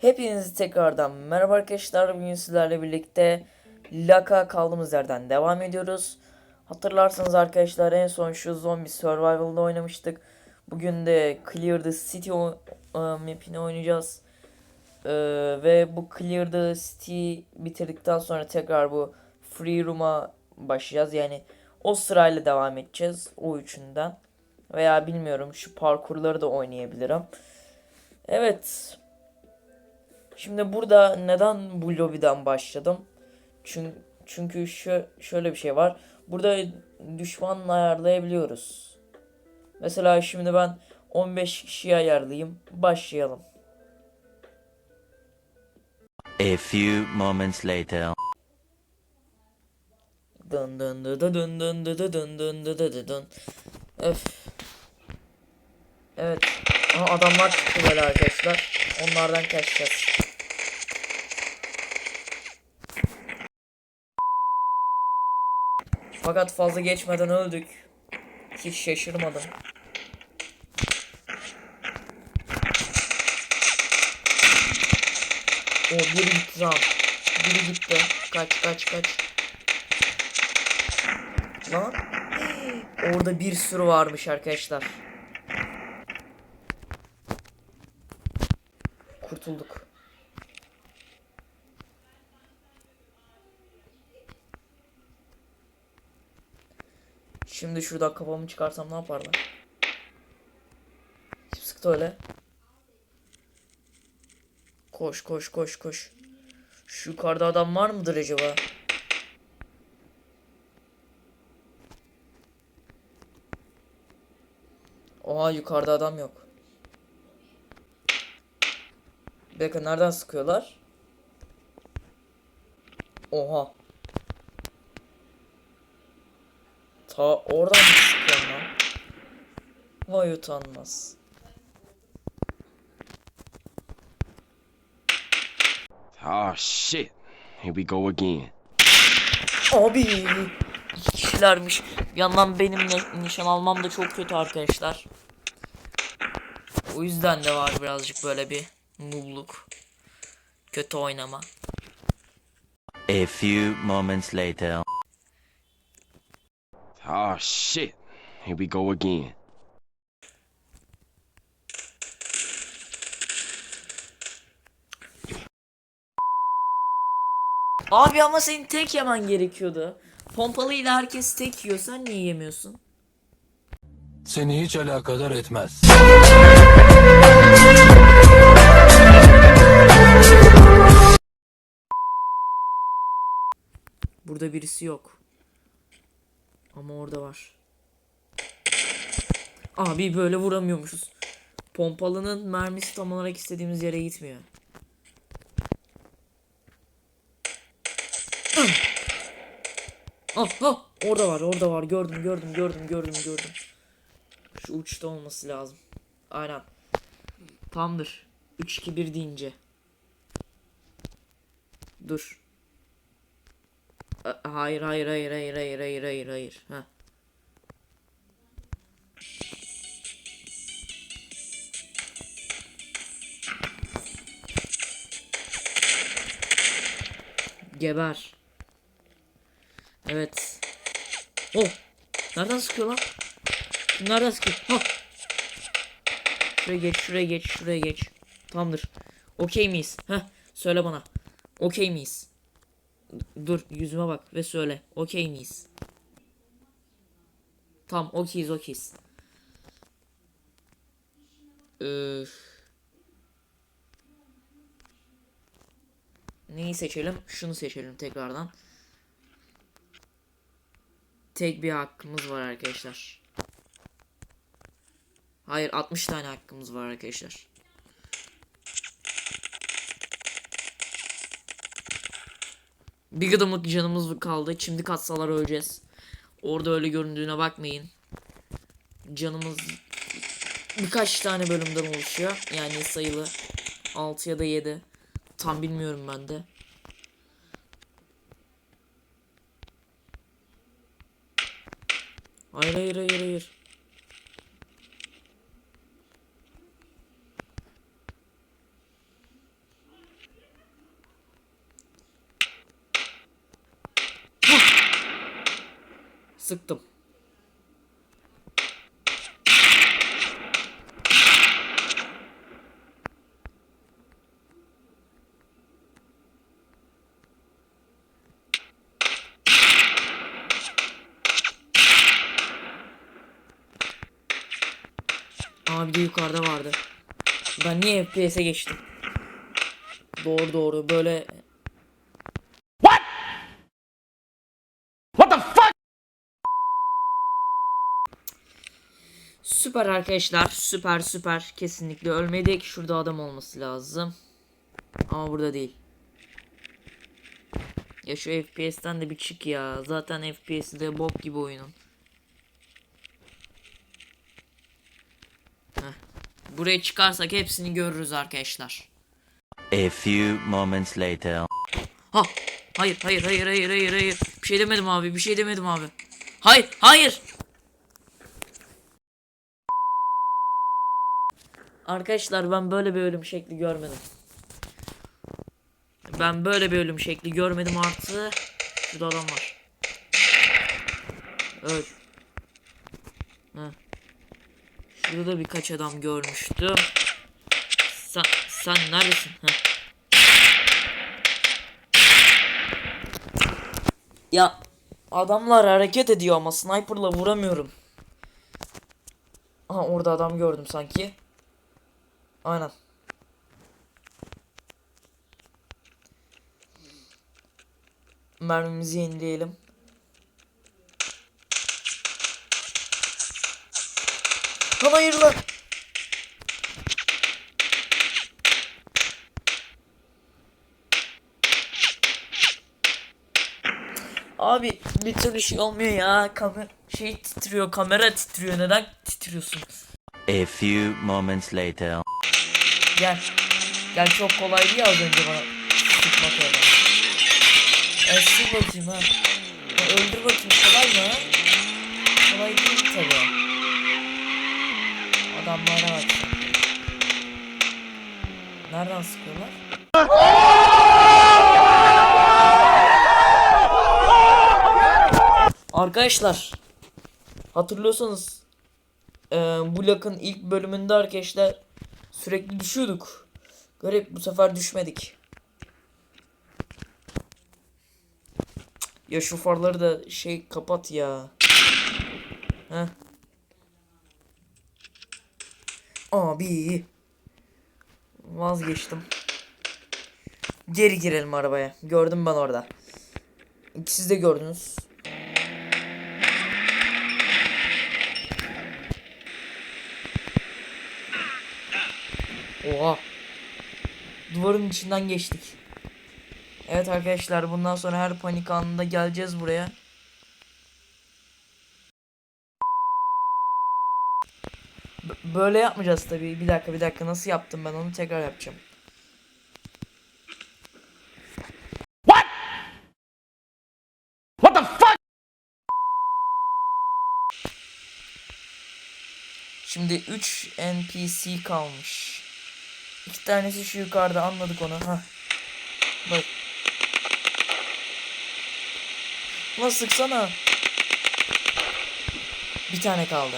Hepinizi tekrardan merhaba arkadaşlar. Bugün sizlerle birlikte Laka kaldığımız yerden devam ediyoruz. Hatırlarsanız arkadaşlar en son şu zombi survival'da oynamıştık. Bugün de Clear the City e, map'ini oynayacağız. E, ve bu Clear the City bitirdikten sonra tekrar bu Free Room'a başlayacağız. Yani o sırayla devam edeceğiz o üçünden. Veya bilmiyorum şu parkurları da oynayabilirim. Evet. Şimdi burada neden bu lobiden başladım? Çünkü, çünkü şu, şöyle bir şey var. Burada düşman ayarlayabiliyoruz. Mesela şimdi ben 15 kişiyi ayarlayayım. Başlayalım. A few moments later. Dın dın dı dı dın dın dı dı dın dın dı dı dı dın. Öf. Evet. Aha, adamlar çıktı böyle arkadaşlar. Onlardan kaçacağız. Fakat fazla geçmeden öldük. Hiç şaşırmadım. O biri gitti tamam. Biri gitti. Kaç kaç kaç. Lan. Orada bir sürü varmış arkadaşlar. Kurtulduk. Şimdi şuradan kafamı çıkarsam ne yaparlar? Kim sıktı öyle? Koş koş koş koş. Şu yukarıda adam var mıdır acaba? Oha yukarıda adam yok. Bir dakika nereden sıkıyorlar? Oha. Ta oradan mı sıkıyorsun lan? Vay utanmaz. Oh shit. Here we go again. Abi iki kişilermiş. Bir yandan benim ne- nişan almam da çok kötü arkadaşlar. O yüzden de var birazcık böyle bir noobluk. Kötü oynama. A few moments later. Oh shit. Here we go again. Abi ama senin tek yemen gerekiyordu. Pompalıyla herkes tek yiyor. Sen niye yemiyorsun? Seni hiç alakadar etmez. Burada birisi yok. Ama orada var. Abi böyle vuramıyormuşuz. Pompalının mermisi tam olarak istediğimiz yere gitmiyor. Ah ah orada var orada var gördüm gördüm gördüm gördüm gördüm. Şu uçta olması lazım. Aynen. Tamdır. 3 2 1 deyince. Dur. Hayır hayır hayır hayır hayır hayır hayır hayır. Ha. Geber. Evet. Oh. Nereden sıkıyor lan? Nereden sıkıyor? Ha. Şuraya geç, şuraya geç, şuraya geç. Tamamdır. Okey miyiz? Heh. Söyle bana. Okey miyiz? Dur yüzüme bak ve söyle. Okey miyiz? Tamam okeyiz okeyiz. Üf. Neyi seçelim? Şunu seçelim tekrardan. Tek bir hakkımız var arkadaşlar. Hayır 60 tane hakkımız var arkadaşlar. Bir gıdımlık canımız kaldı. Şimdi katsalar öleceğiz. Orada öyle göründüğüne bakmayın. Canımız birkaç tane bölümden oluşuyor. Yani sayılı 6 ya da 7. Tam bilmiyorum ben de. Hayır hayır hayır hayır. Sıktım. Abi de yukarıda vardı. Ben niye FPS'e geçtim? Doğru doğru böyle Süper arkadaşlar. Süper süper. Kesinlikle ölmedik. Şurada adam olması lazım. Ama burada değil. Ya şu FPS'ten de bir çık ya. Zaten FPS'i de bok gibi oyunun. Heh. Buraya çıkarsak hepsini görürüz arkadaşlar. A few moments later. Ha. Hayır hayır hayır hayır hayır hayır. Bir şey demedim abi. Bir şey demedim abi. Hayır hayır. Arkadaşlar ben böyle bir ölüm şekli görmedim. Ben böyle bir ölüm şekli görmedim artı. Şurada adam var. Evet. Heh. Şurada da birkaç adam görmüştüm. Sen, sen neredesin? Heh. Ya adamlar hareket ediyor ama sniper'la vuramıyorum. Aha orada adam gördüm sanki. Aynen. Mermimizi yenileyelim. Lan hayır. Abi bir türlü şey olmuyor ya. Kamer şey titriyor, kamera titriyor. Neden titriyorsun? A few moments later. Gel. Gel çok kolaydı ya az önce bana sıkmak öyle. E sık bakayım ha. Ya öldür bakayım kolay mı? Kolay değil tabi. Adamlara bak. Nereden sıkıyorlar? Arkadaşlar hatırlıyorsanız eee bu lakın ilk bölümünde arkadaşlar sürekli düşüyorduk. Garip bu sefer düşmedik. Ya şu farları da şey kapat ya. Heh. Abi. Vazgeçtim. Geri girelim arabaya. Gördüm ben orada. Siz de gördünüz. Oha. Duvarın içinden geçtik. Evet arkadaşlar bundan sonra her panik anında geleceğiz buraya. B- böyle yapmayacağız tabii. Bir dakika bir dakika nasıl yaptım ben onu tekrar yapacağım. What the fuck? Şimdi 3 NPC kalmış. İki tanesi şu yukarıda anladık onu. Ha. Bak. Ulan sıksana. Bir tane kaldı.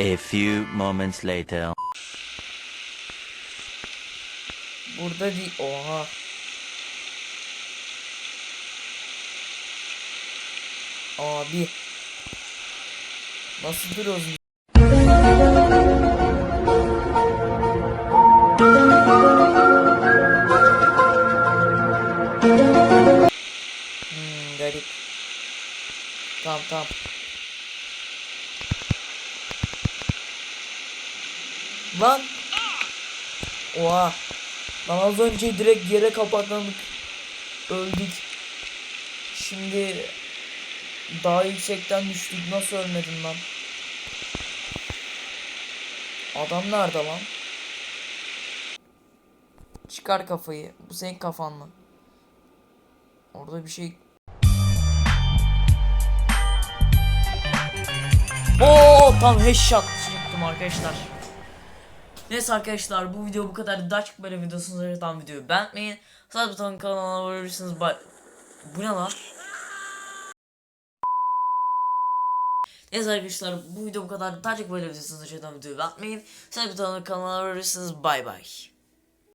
A few moments later. Burada değil. Oha. Abi. Nasıl duruyorsun? Hmm, garip. Tamam tamam. Lan. Oha. Lan az önce direkt yere kapaklandık. Öldük. Şimdi daha yüksekten düştük. Nasıl ölmedin lan? Adam nerede lan? Çıkar kafayı. Bu senin kafan mı? Orada bir şey... Oo tam headshot çektim arkadaşlar. Neyse arkadaşlar bu video bu kadar. Daha çok böyle videosunuz tam videoyu beğenmeyin. Sağ buton kanalına abone olabilirsiniz. Bye. Bu ne lan? Neyse arkadaşlar bu video bu kadar. Daha çok böyle videosunuz için videoyu atmayın. Sen bir tane kanala varırsınız. Bay bay.